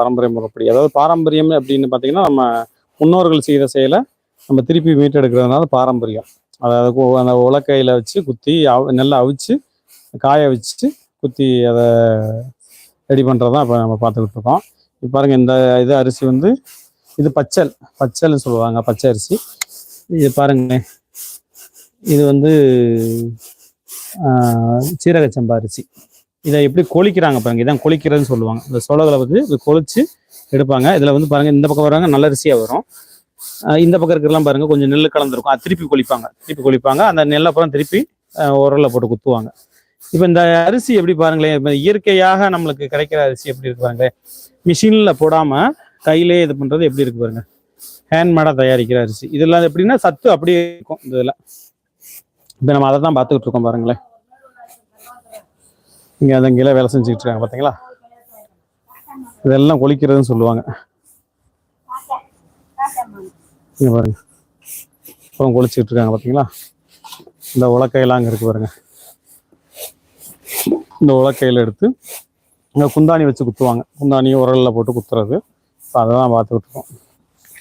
பாரம்பரிய முறைப்படி. அதாவது பாரம்பரியம் அப்படின்னு பார்த்தீங்கன்னா நம்ம முன்னோர்கள் செய்த செயலை நம்ம திருப்பி மீட்டெடுக்கிறதுனால பாரம்பரியம். அதாவது அந்த உலக்கையில் வச்சு குத்தி அவ நெல்லை அவிச்சு காய வச்சுட்டு குத்தி அதை ரெடி பண்ணுறது தான் இப்போ நம்ம பார்த்துக்கிட்டு இருக்கோம். இப்போ பாருங்க இந்த இது அரிசி வந்து இது பச்சல் பச்சல்னு சொல்லுவாங்க பச்சை அரிசி இது பாருங்க இது வந்து சீரக சம்பா அரிசி. இதை எப்படி கொளிக்கிறாங்க பாருங்க. இதான் கொளிக்கிறதுன்னு சொல்லுவாங்க. இந்த சோளங்களை வந்து இது கொளிச்சு எடுப்பாங்க. இதில் வந்து பாருங்க இந்த பக்கம் வராங்க நல்ல அரிசியாக வரும். இந்த பக்கம் இருக்கிறலாம் பாருங்க கொஞ்சம் நெல் கலந்துருக்கும். அது திருப்பி கொளிப்பாங்க திருப்பி கொளிப்பாங்க அந்த நெல்லை அப்புறம் திருப்பி உரலில் போட்டு குத்துவாங்க. இப்போ இந்த அரிசி எப்படி பாருங்களேன் இப்போ இயற்கையாக நம்மளுக்கு கிடைக்கிற அரிசி எப்படி இருக்கு பாருங்களேன். மிஷினில் போடாமல் கையிலே இது பண்ணுறது எப்படி இருக்கு பாருங்க. ஹேண்ட்மேடாக தயாரிக்கிற அரிசி. இதெல்லாம் எப்படின்னா சத்து அப்படியே இருக்கும். இந்த இதில். இப்போ நம்ம அதை தான் பார்த்துக்கிட்டு இருக்கோம் பாருங்களேன். இங்கே அந்த இங்கெல்லாம் வேலை செஞ்சுக்கிட்டு இருக்காங்க பார்த்தீங்களா இதெல்லாம் கொளிக்கிறதுன்னு சொல்லுவாங்க. இங்கே பாருங்க. அப்புறம் கொளிச்சுக்கிட்டு இருக்காங்க பார்த்தீங்களா இந்த உலக்கையெல்லாம் அங்கே இருக்குது பாருங்க. இந்த உலக்கையில் எடுத்து இங்கே குந்தாணி வச்சு குத்துவாங்க. குந்தாணி உரலில் போட்டு குத்துறது. இப்போ அதை தான் பார்த்துக்கிட்டு இருக்கோம்.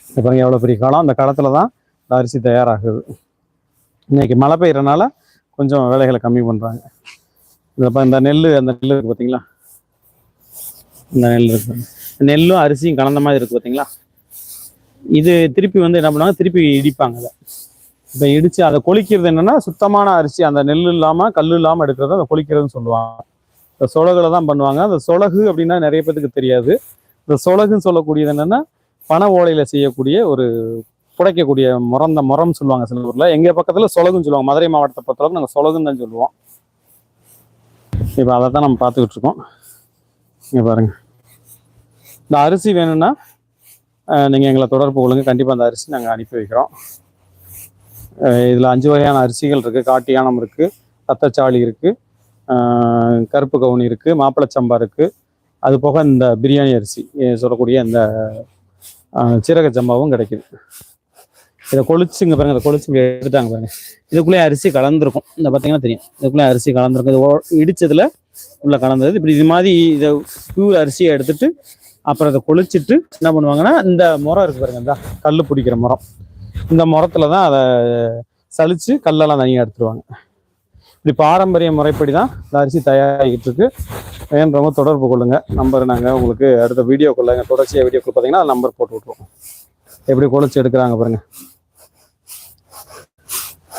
இப்போ பாருங்க எவ்வளோ பெரிய காலம். அந்த காலத்தில் தான் இந்த அரிசி தயாராகுது. இன்னைக்கு மழை பெய்யறனால கொஞ்சம் வேலைகளை கம்மி பண்ணுறாங்க இந்த இந்த நெல் அந்த நெல் இருக்குது பார்த்தீங்களா இந்த நெல் இருக்கு. நெல்லும் அரிசியும் கலந்த மாதிரி இருக்குது பார்த்தீங்களா இது திருப்பி வந்து என்ன பண்ணுவாங்க? திருப்பி இடிப்பாங்க அதை. இப்போ இடித்து அதை கொளிக்கிறது என்னென்னா சுத்தமான அரிசி அந்த நெல் இல்லாமல் கல் இல்லாமல் எடுக்கிறத அதை கொளிக்கிறதுன்னு சொல்லுவாங்க. இந்த சொலகுல தான் பண்ணுவாங்க. அந்த சொலகு அப்படின்னா நிறைய பேத்துக்கு தெரியாது. இந்த சொலகுன்னு சொல்லக்கூடியது என்னென்னா பனை ஓலையில் செய்யக்கூடிய ஒரு புடைக்கக்கூடிய முறந்த இந்த முறம் சொல்லுவாங்க சில ஊரில். எங்கள் பக்கத்தில் சொலகுன்னு சொல்லுவாங்க. மதுரை மாவட்டத்தை பொறுத்தளவுக்கு நாங்கள் சொலகுன்னு தான் சொல்லுவோம். இப்போ அதை தான் நம்ம பார்த்துக்கிட்டு இருக்கோம். இங்கே பாருங்க. இந்த அரிசி வேணும்னா நீங்கள் எங்களை தொடர்பு கொள்ளுங்க. கண்டிப்பாக அந்த அரிசி நாங்கள் அனுப்பி வைக்கிறோம். இதில் அஞ்சு வகையான அரிசிகள் இருக்குது காட்டியானம் இருக்குது ரத்தச்சாளி இருக்குது கருப்பு கவுனி இருக்குது மாப்பிளச்சம்பா இருக்குது அது போக இந்த பிரியாணி அரிசி சொல்லக்கூடிய இந்த சீரக சம்பாவும் கிடைக்குது. இதை கொளிச்சுங்க பாருங்க இதை கொளிச்சு இப்படி எடுத்துட்டாங்க பாருங்க. இதுக்குள்ளே அரிசி கலந்துருக்கும். இந்த பார்த்தீங்கன்னா தெரியும். இதுக்குள்ளே அரிசி கலந்துருக்கும். இது ஓ- இடிச்சதுல உள்ள கலந்தது. இப்படி இது மாதிரி இதை பியூர் அரிசியை எடுத்துட்டு அப்புறம் அதை கொளிச்சிட்டு என்ன பண்ணுவாங்கன்னா இந்த முறம் இருக்கு பாருங்க இந்த கல் பிடிக்கிற முறம் இந்த முறத்துல தான் அதை சலிச்சு கல்லெல்லாம் தனியாக எடுத்துருவாங்க. இப்படி பாரம்பரிய முறைப்படி தான் இந்த அரிசி தயாராகிட்டு இருக்கு. வேண்டவங்க தொடர்பு கொள்ளுங்க. நம்பர் நாங்கள் உங்களுக்கு அடுத்த வீடியோ கொள்ளுங்க தொடர்ச்சியாக வீடியோ பார்த்தீங்கன்னா நம்பர் போட்டு விட்ருவோம் எப்படி குளிச்சு எடுக்கிறாங்க பாருங்கள்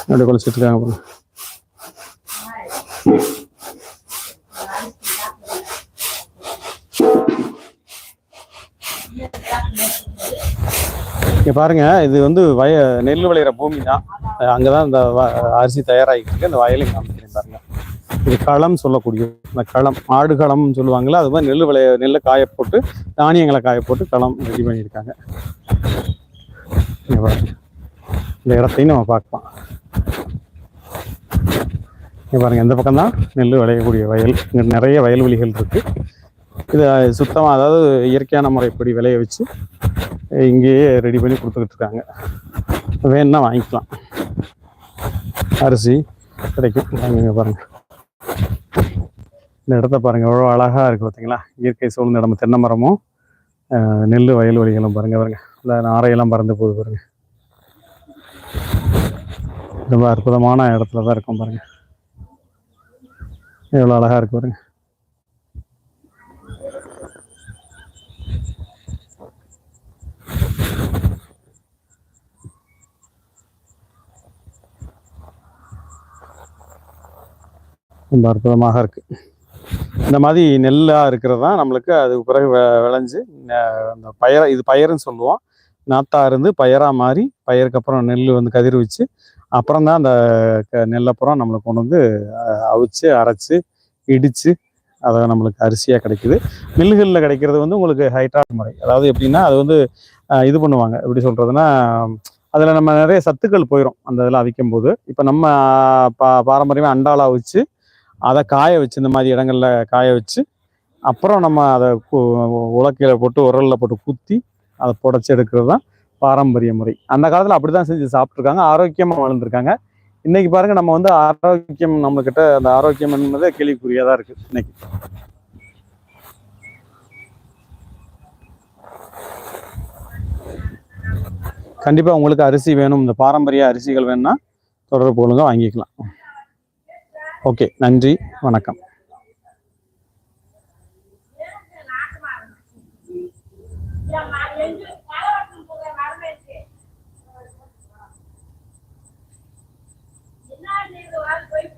எப்படி குளிச்சுட்டு இருக்காங்க பாருங்க. இங்க பாருங்க இது வந்து வய நெல் விளையிற பூமி தான் அங்கே தான் இந்த வ- அரிசி தயாராகிட்டு இருக்கு. அந்த வயலையும் காமிக்கிறேன் பாருங்க. இது களம் சொல்லக்கூடிய இந்த களம் ஆடு களம்னு சொல்லுவாங்களே அது மாதிரி நெல் விளைய நெல்லை காய போட்டு தானியங்களை காய போட்டு களம் ரெடி பண்ணியிருக்காங்க. இந்த இடத்தையும் நம்ம பார்க்கலாம். இங்கே பாருங்கள் இந்த பக்கம் தான் நெல் விளையக்கூடிய வயல். இங்கே நிறைய வயல்வெளிகள் இருக்குது இதை சுத்தமாக அதாவது இயற்கையான முறைப்படி விளைய வச்சு இங்கேயே ரெடி பண்ணி கொடுத்துக்கிட்டு இருக்காங்க. வேணும்னா வாங்கிக்கலாம். அரிசி கிடைக்கும். வாங்கிங்க பாருங்கள் இந்த இடத்த பாருங்கள் எவ்வளோ அழகாக இருக்குது பார்த்தீங்களா இயற்கை சூழ்ந்த இடம் தென்னை மரமும் நெல் வயல்வெளிகளும் பாருங்கள் பாருங்கள் இல்லை நாரையெல்லாம் பறந்து போகுது பாருங்கள் ரொம்ப அற்புதமான இடத்துல தான் இருக்கும் பாருங்க. எவ்வளோ அழகா இருக்கு பாருங்க. ரொம்ப அற்புதமாக இருக்கு. இந்த மாதிரி நெல்லா இருக்கிறது தான் நம்மளுக்கு அது பிறகு விளைஞ்சு அந்த பயிர இது பயிருன்னு சொல்லுவோம். நாத்தா இருந்து பயிராக மாறி பயிருக்கு அப்புறம் நெல் வந்து கதிர் வச்சு அப்புறம் தான் அந்த க- நெல்லப்புறம் நம்மளுக்கு கொண்டு வந்து அவிச்சு அரைச்சி இடித்து அதை நம்மளுக்கு அரிசியாக கிடைக்குது. மில்லுகளில் கிடைக்கிறது வந்து உங்களுக்கு ஹைட்ராட் முறை. அதாவது எப்படின்னா அது வந்து இது பண்ணுவாங்க. எப்படி சொல்கிறதுனா அதில் நம்ம நிறைய சத்துக்கள் போயிடும் அந்த இதில் அவிக்கும் போது இப்போ நம்ம பா பாரம்பரியமாக அண்டாலா வச்சு அதை காய வச்சு இந்த மாதிரி இடங்களில் காய வச்சு அப்புறம் நம்ம அதை உலக்கையில் போட்டு உரலில் போட்டு குத்தி அதை புடச்சி எடுக்கிறது தான் பாரம்பரிய முறை. அந்த காலத்தில் அப்படி தான் செஞ்சு சாப்பிட்ருக்காங்க ஆரோக்கியமாக வளர்ந்துருக்காங்க இன்னைக்கு பாருங்க நம்ம வந்து ஆரோக்கியம் நம்மக்கிட்ட அந்த ஆரோக்கியம் என்பது கேள்விக்குறியாக தான் இருக்குது இன்னைக்கு. கண்டிப்பாக உங்களுக்கு அரிசி வேணும் இந்த பாரம்பரிய அரிசிகள் வேணும்னா தொடர்பு கொள்ளுங்க வாங்கிக்கலாம். ஓகே நன்றி வணக்கம். Yeah. તો આ કોઈ